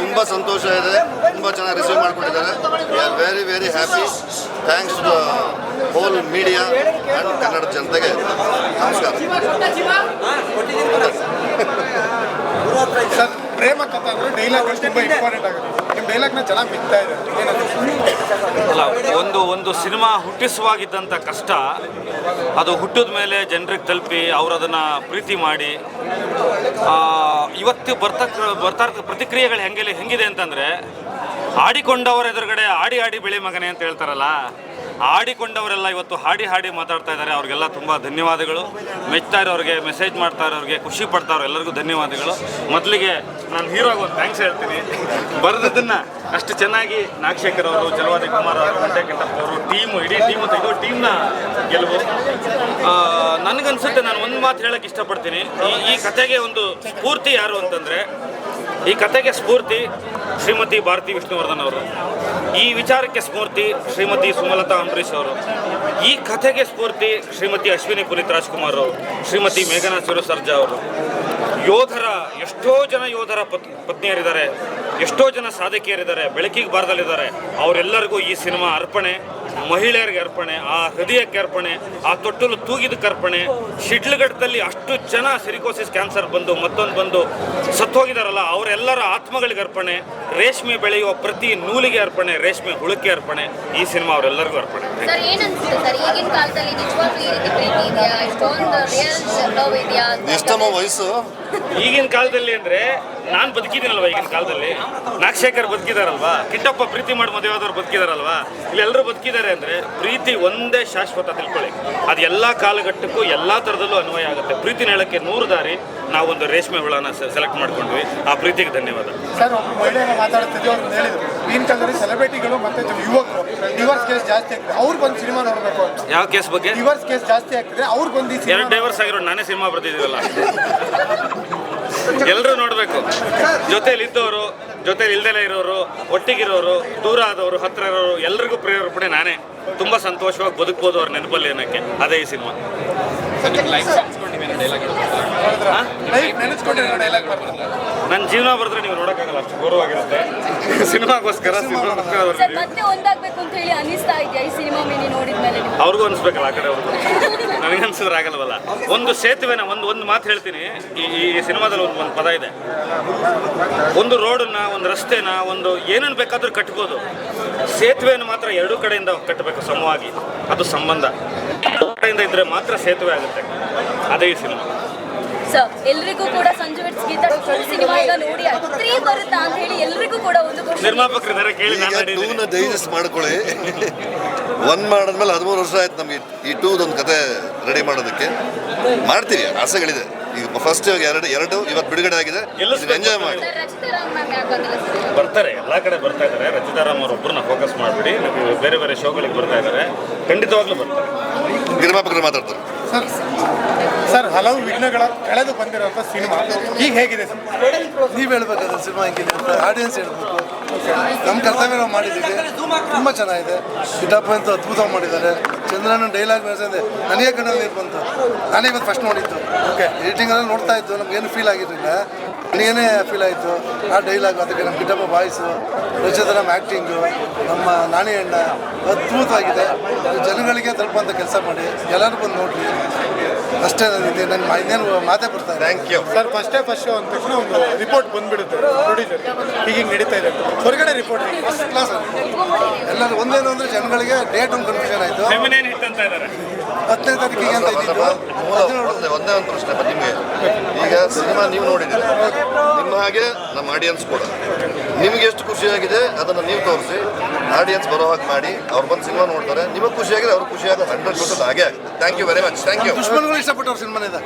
ತುಂಬ ಸಂತೋಷ ಇದೆ, ತುಂಬ ಚೆನ್ನಾಗಿ ರಿಸೀವ್ ಮಾಡಿಕೊಟ್ಟಿದ್ದಾರೆ. We are very very happy thanks to whole media and Kannada ಜನತೆಗೆ ನಮಸ್ಕಾರ ಸರ್ ಪ್ರೇಮ ಕಥೆ ಡೈಲಾಗ್ ಇಂಪಾರ್ಟೆಂಟ್ ಆಗುತ್ತೆ. ನಿಮ್ಮ ಡೈಲಾಗ್ನ ಚೆನ್ನಾಗಿ ಬಿಡ್ತಾ ಇದೆ. ಒಂದು ಒಂದು ಸಿನಿಮಾ ಹುಟ್ಟಿಸುವಾಗಿದ್ದಂಥ ಕಷ್ಟ, ಅದು ಹುಟ್ಟಿದ ಮೇಲೆ ಜನರಿಗೆ ತಲುಪಿ ಅವರು ಅದನ್ನು ಪ್ರೀತಿ ಮಾಡಿ ಇವತ್ತು ಬರ್ತಕ್ಕ ಬರ್ತಾ ಪ್ರತಿಕ್ರಿಯೆಗಳು ಹೆಂಗೆ ಹೆಂಗಿದೆ ಅಂತಂದರೆ, ಆಡಿಕೊಂಡವರ ಎದುರುಗಡೆ ಆಡಿ ಆಡಿ ಬೆಳೆ ಮಗನೆ ಅಂತ ಹೇಳ್ತಾರಲ್ಲ ಆಡಿಕೊಂಡವರೆಲ್ಲ ಇವತ್ತು ಹಾಡಿ ಹಾಡಿ ಮಾತಾಡ್ತಾ ಇದ್ದಾರೆ. ಅವ್ರಿಗೆಲ್ಲ ತುಂಬ ಧನ್ಯವಾದಗಳು. ಮೆಚ್ತಾ ಇರೋರಿಗೆ ಮೆಸೇಜ್ ಮಾಡ್ತಾ ಇರೋರಿಗೆ ಖುಷಿ ಪಡ್ತಾ ಇರೋ ಎಲ್ಲರಿಗೂ ಧನ್ಯವಾದಗಳು. ಮೊದಲಿಗೆ ನಾನು ಹೀರೋಗೆ ಒಂದು ಥ್ಯಾಂಕ್ಸ್ ಹೇಳ್ತೀನಿ. ಬರೆದದನ್ನು ಅಷ್ಟು ಚೆನ್ನಾಗಿ ನಾಗಶೇಖರ್ ಅವರು, ಜಲವಾದಿ ಕುಮಾರ್ ಅವರು ಅವರು, ಟೀಮು, ಇಡೀ ಟೀಮು ತೆಗೆದು ಟೀಮ್ನ ಗೆಲುವು. ನನಗನ್ಸುತ್ತೆ ನಾನು ಒಂದು ಮಾತು ಹೇಳಕ್ಕೆ ಇಷ್ಟಪಡ್ತೀನಿ. ಈ ಈ ಕತೆಗೆ ಒಂದು ಸ್ಫೂರ್ತಿ ಯಾರು ಅಂತಂದರೆ ಈ ಕತೆಗೆ ಸ್ಫೂರ್ತಿ ಶ್ರೀಮತಿ ಭಾರತಿ ವಿಷ್ಣುವರ್ಧನ್ ಅವರು. ಈ ವಿಚಾರಕ್ಕೆ ಸ್ಫೂರ್ತಿ ಶ್ರೀಮತಿ ಸುಮಲತಾ ಅಂಬರೀಶ್ ಅವರು. ಈ ಕಥೆಗೆ ಸ್ಫೂರ್ತಿ ಶ್ರೀಮತಿ ಅಶ್ವಿನಿ ಪುನೀತ್ ರಾಜ್ಕುಮಾರ್ ಅವರು, ಶ್ರೀಮತಿ ಮೇಘನಾ ಶಿವಸರ್ಜಾ ಅವರು. ಯೋಧರ, ಎಷ್ಟೋ ಜನ ಯೋಧರ ಪತ್, ಪತ್ನಿಯರಿದ್ದಾರೆ, ಎಷ್ಟೋ ಜನ ಸಾಧಕಿಯರಿದ್ದಾರೆ, ಬೆಳಕಿಗೆ ಬಾರದಲ್ಲಿದ್ದಾರೆ ಅವರೆಲ್ಲರಿಗೂ ಈ ಸಿನಿಮಾ ಅರ್ಪಣೆ. ಮಹಿಳೆಯರಿಗೆ ಅರ್ಪಣೆ ಆ ಹೃದಯಕ್ಕೆ ಅರ್ಪಣೆ ಆ ತೊಟ್ಟಲು ತೂಗಿದ ಕರ್ಪಣೆ ಶಿಡ್ಲಘಟ್ಟದಲ್ಲಿ ಅಷ್ಟು ಜನ ಸಿರಿಕೋಸಿಸ್ ಕ್ಯಾನ್ಸರ್ ಬಂದು ಮತ್ತೊಂದು ಬಂದು ಸತ್ತೋಗಿದಾರಲ್ಲ ಅವರೆಲ್ಲರ ಆತ್ಮಗಳಿಗೆ ಅರ್ಪಣೆ. ರೇಷ್ಮೆ ಬೆಳೆಯುವ ಪ್ರತಿ ನೂಲಿಗೆ ಅರ್ಪಣೆ ರೇಷ್ಮೆ ಹುಳಕ್ಕೆ ಅರ್ಪಣೆ. ಈ ಸಿನಿಮಾ ಅವರೆಲ್ಲರಿಗೂ ಅರ್ಪಣೆ. ಸರ್ ಏನ್ ಸರ್? ಈಗಿನ ಕಾಲದಲ್ಲಿ ನಿಜವಾಗ್ಲೂ ಈ ರೀತಿ ಪ್ರೀತಿ ಇದೆಯಾ? ಇಷ್ಟೊಂದು ರಿಯಲ್ ಲವ್ ಇದೆಯಾ ಅಂತ ಎಷ್ಟಮ್ಮ ವಯಸ್ಸು. ಈಗಿನ ಕಾಲದಲ್ಲಿ ಅಂದ್ರೆ ನಾನು ಬದುಕಿದ್ದೀನಲ್ವಾ ಈಗಿನ ಕಾಲದಲ್ಲಿ? ನಾಗಶೇಖರ್ ಬದುಕಿದಾರಲ್ವಾ? ಕಿಟ್ಟಪ್ಪ ಪ್ರೀತಿ ಮಾಡಿ ಮದುವೆಯಾದವ್ರು ಬದುಕಿದಾರಲ್ವಾ? ಇಲ್ಲೆಲ್ಲರೂ ಬದುಕಿದ್ದಾರೆ. ಅಂದ್ರೆ ಪ್ರೀತಿ ಒಂದೇ ಶಾಶ್ವತ ತಿಳ್ಕೊಳ್ಳಿ. ಅದು ಎಲ್ಲ ಕಾಲಘಟ್ಟಕ್ಕೂ ಎಲ್ಲ ಥರದಲ್ಲೂ ಅನ್ವಯ ಆಗುತ್ತೆ. ಪ್ರೀತಿನ ಹೇಳಕ್ಕೆ ನೂರು ದಾರಿ ನಾವೊಂದು ರೇಷ್ಮೆ ಹುಳನ ಸೆಲೆಕ್ಟ್ ಮಾಡ್ಕೊಂಡ್ವಿ. ಆ ಪ್ರೀತಿಗೆ ಧನ್ಯವಾದ. ಸರ್ ಒಬ್ಬ ಮಹಿಳೆಯರ ಮಾತಾಡ್ತಿದ್ದೆ ಅವ್ರು ಹೇಳಿದ್ರು. ಈಗಿನ ಕಾಲದಲ್ಲಿ ಸೆಲೆಬ್ರಿಟಿಗಳು ಮತ್ತೆ ಯುವಕರು ಡಿವರ್ಸ್ ಕೇಸ್ ಜಾಸ್ತಿ ಆಗ್ತದೆ. ಅವ್ರು ಬಂದು ಸಿನಿಮಾ ನೋಡಬೇಕು ಅಂತ. ಯಾವ ಕೇಸ್ ಬಗ್ಗೆ? ಡಿವರ್ಸ್ ಕೇಸ್ ಜಾಸ್ತಿ ಆಗ್ತಿದೆ. ಅವ್ರು ಬಂದು ಎರಡು ಸಿನಿಮಾ ಡೈವರ್ಸ್ ಆಗಿರೋ ನಾನೇ ಸಿನಿಮಾ ಬರ್ತಿದ್ದೀವಲ್ಲ ಎಲ್ಲರೂ ನೋಡಬೇಕು. ಜೊತೆಯಲ್ಲಿ ಇದ್ದವರು ಜೊತೆಲಿ ಇಲ್ದಲೇ ಇರೋರು ಒಟ್ಟಿಗಿರೋರು ದೂರ ಆದವರು ಹತ್ತಿರ ಇರೋರು ಎಲ್ರಿಗೂ ಪ್ರೇರೇಪಣೆ ನಾನೇ. ತುಂಬ ಸಂತೋಷವಾಗಿ ಬದುಕ್ಬೋದು ಅವ್ರ ನೆನಪಲ್ಲಿ ಏನಕ್ಕೆ ಅದೇ ಈ ಸಿನಿಮಾ. ನನ್ನ ಜೀವನ ಬರೆದ್ರೆ ನೀವು ನೋಡೋಕ್ಕಾಗಲ್ಲ ಅಷ್ಟು ಗೌರವಾಗಿರುತ್ತೆ. ಸಿನಿಮಾಗೋಸ್ಕರ? ಅವ್ರಿಗೂ ಅನಿಸ್ಬೇಕಲ್ಲ ಆ ಕಡೆ ಅವ್ರಿಗೂ. ನನಗೆ ಅನ್ಸಿದ್ರೆ ಆಗಲ್ವಲ್ಲ? ಒಂದು ಸೇತುವೆನ, ಒಂದು ಒಂದು ಮಾತು ಹೇಳ್ತೀನಿ. ಈ ಈ ಸಿನಿಮಾದಲ್ಲಿ ಒಂದು ಒಂದು ಪದ ಇದೆ. ಒಂದು ರೋಡನ್ನ, ಒಂದು ರಸ್ತೆನ, ಒಂದು ಏನೇನು ಬೇಕಾದರೂ ಕಟ್ಬೋದು. ಸೇತುವೆಯನ್ನು ಮಾತ್ರ ಎರಡೂ ಕಡೆಯಿಂದ ಕಟ್ಟಬೇಕು ಸಮವಾಗಿ. ಅದು ಸಂಬಂಧ. ಕಡೆಯಿಂದ ಇದ್ರೆ ಮಾತ್ರ ಸೇತುವೆ ಆಗುತ್ತೆ. ಅದೇ ಈ ಸಿನಿಮಾ. ಸರ್ ಎಲ್ರಿಗೂ ಕೂಡ ಸಂಜು ವೆಟ್ಸ್ ಗೀತಾ ಸಿನಿಮಾ ಈಗ ನೋಡಿ ತ್ರೀ ಬರುತ್ತಾ ಅಂತ ಹೇಳಿ ಎಲ್ರಿಗೂ ಕೂಡ ಒಂದು ನಿರ್ಮಾಪಕರಿದ್ದಾರೆ ಕೇಳಿ ಟೂನ ಡೈಜೆಸ್ಟ್ ಮಾಡ್ಕೊಳ್ಳಿ. ಒನ್ ಮಾಡಿದ್ಮೇಲೆ ಹದಿಮೂರು ವರ್ಷ ಆಯ್ತು ನಮಗೆ ಈ ಟೂದೊಂದು ಕತೆ ರೆಡಿ ಮಾಡೋದಕ್ಕೆ. ಮಾಡ್ತೀವಿ ಆಸೆಗಳಿದೆ. ಫಸ್ಟ್ ಎರಡು ಎರಡು ಇವತ್ತು ಬಿಡುಗಡೆ ಆಗಿದೆ. ಎಂಜಾಯ್ ಮಾಡಿ. ಬರ್ತಾರೆ ಎಲ್ಲ ಕಡೆ ಬರ್ತಾ ಇದ್ದಾರೆ ರಚಿತಾರಾಮ್ ಅವರೊಬ್ಬರನ್ನ ಫೋಕಸ್ ಮಾಡಿಬಿಡಿ. ಬೇರೆ ಬೇರೆ ಶೋಗಳಿಗೆ ಬರ್ತಾ ಇದ್ದಾರೆ ಖಂಡಿತವಾಗ್ಲೂ ಬರ್ತಾರೆ. ನಿರ್ಮಾಪಕರು ಮಾತಾಡ್ತಾರೆ. ಸರ್ ಸರ್ ಹಲವು ವಿಘ್ನಗಳ ಕಳೆದು ಬಂದಿರೋ ಸಿನಿಮಾ. ಈಗ ಹೇಗಿದೆ ಸರ್ ನೀವು ಹೇಳ್ಬೇಕಾದ್ರೆ ಸಿನಿಮಾ ಹೆಂಗಿದೆ ಅಂತ ಆಡಿಯನ್ಸ್ ಹೇಳ್ಬೇಕು. ನಮ್ಮ ಕರ್ತವ್ಯ ನಾವು ಮಾಡಿದ್ದೀವಿ. ತುಂಬ ಚೆನ್ನಾಗಿದೆ. ಸಿದ್ದಪ್ಪ ಅಂತ ಅದ್ಭುತವಾಗಿ ಮಾಡಿದ್ದಾರೆ. ಚಂದ್ರನ ಡೈಲಾಗ್ ಬೆಳೆಸಿದೆ ನನಗೆ ಕಣ್ಣಲ್ಲಿ ಬಂತು. ನಾನೇ ಇವತ್ತು ಫಸ್ಟ್ ನೋಡಿದ್ದು. ಓಕೆ ಎಡಿಟಿಂಗಲ್ಲಿ ನೋಡ್ತಾ ಇದ್ದು ನಮಗೇನು ಫೀಲ್ ಆಗಿರಲಿಲ್ಲ. ನನಗೇನೇ ಫೀಲ್ ಆಯಿತು. ಆ ಡೈಲಾಗ್ ಅದಕ್ಕೆ ನಮ್ಮ ಬಾಯ್ಸು ರಚಿತ ನಮ್ಮ ಆ್ಯಕ್ಟಿಂಗು ನಮ್ಮ ನಾಣಿ ಅಣ್ಣ ಅದ್ಭುತವಾಗಿದೆ. ಜನಗಳಿಗೆ ತಲುಪುವಂಥ ಕೆಲಸ ಮಾಡಿ. ಎಲ್ಲರೂ ಬಂದು ನೋಡ್ರಿ. ಅಷ್ಟೇ ಇದೆ ನನ್ನ ಇನ್ನೇನು ಮಾತೇ ಬರ್ತಾ ಇದೆ ಥ್ಯಾಂಕ್ ಯು ಸರ್ ಫಸ್ಟೇ ಫಸ್ಟ್ ಶೋ ಅಂತ ತಕ್ಷಣ ಒಂದು ರಿಪೋರ್ಟ್ ಬಂದ್ಬಿಡುತ್ತೆ ಪ್ರೊಡ್ಯೂಸರ್ ಈಗ ಹಿಂಗೆ ನಡೀತಾ ಇದೆ ಅಂತ. ಹೊರಗಡೆ ರಿಪೋರ್ಟ್ ಫಸ್ಟ್ ಕ್ಲಾಸ್ ಎಲ್ಲರೂ ಒಂದೇನು ಅಂದರೆ ಜನಗಳಿಗೆ ಡೇಟ್ ಒಂದು ಕನ್ಫ್ಯೂಷನ್ ಆಯಿತು. ಹಿಟ್ ಅಂತ ಇದ್ದಾರೆ ಹತ್ತನೇ ತಾರೀಕಿಗೆ ಅಂತ ಇದ್ದಿದ್ದು. ಹದಿನೇಳು ಒಂದೇ ಒಂದೇ ಒಂದು ಪ್ರಶ್ನೆ ಬಟ್ ನಿಮಗೆ. ಈಗ ಸಿನಿಮಾ ನೀವು ನೋಡಿದ್ದೀರಿ. ನಿಮ್ಮ ಹಾಗೆ ನಮ್ಮ ಆಡಿಯನ್ಸ್ ಕೂಡ. ನಿಮಗೆ ಎಷ್ಟು ಖುಷಿಯಾಗಿದೆ ಅದನ್ನು ನೀವು ತೋರಿಸಿ. ಆಡಿಯನ್ಸ್ ಬರೋ ಹಾಗೆ ಮಾಡಿ. ಅವ್ರು ಬಂದು ಸಿನಿಮಾ ನೋಡ್ತಾರೆ. ನಿಮಗೆ ಖುಷಿಯಾಗಿದೆ ಅವ್ರಿಗೆ ಖುಷಿಯಾಗಿ ಹಂಡ್ರೆಡ್ ಪರ್ಸೆಂಟ್ ಹಾಗೆ ಆಗುತ್ತೆ. Thank you very much thank you ದುಶ್ಮನ್ಗಳು ಇಷ್ಟಪಟ್ಟವ್ರು ಸಿನಿಮಾನಿದೆ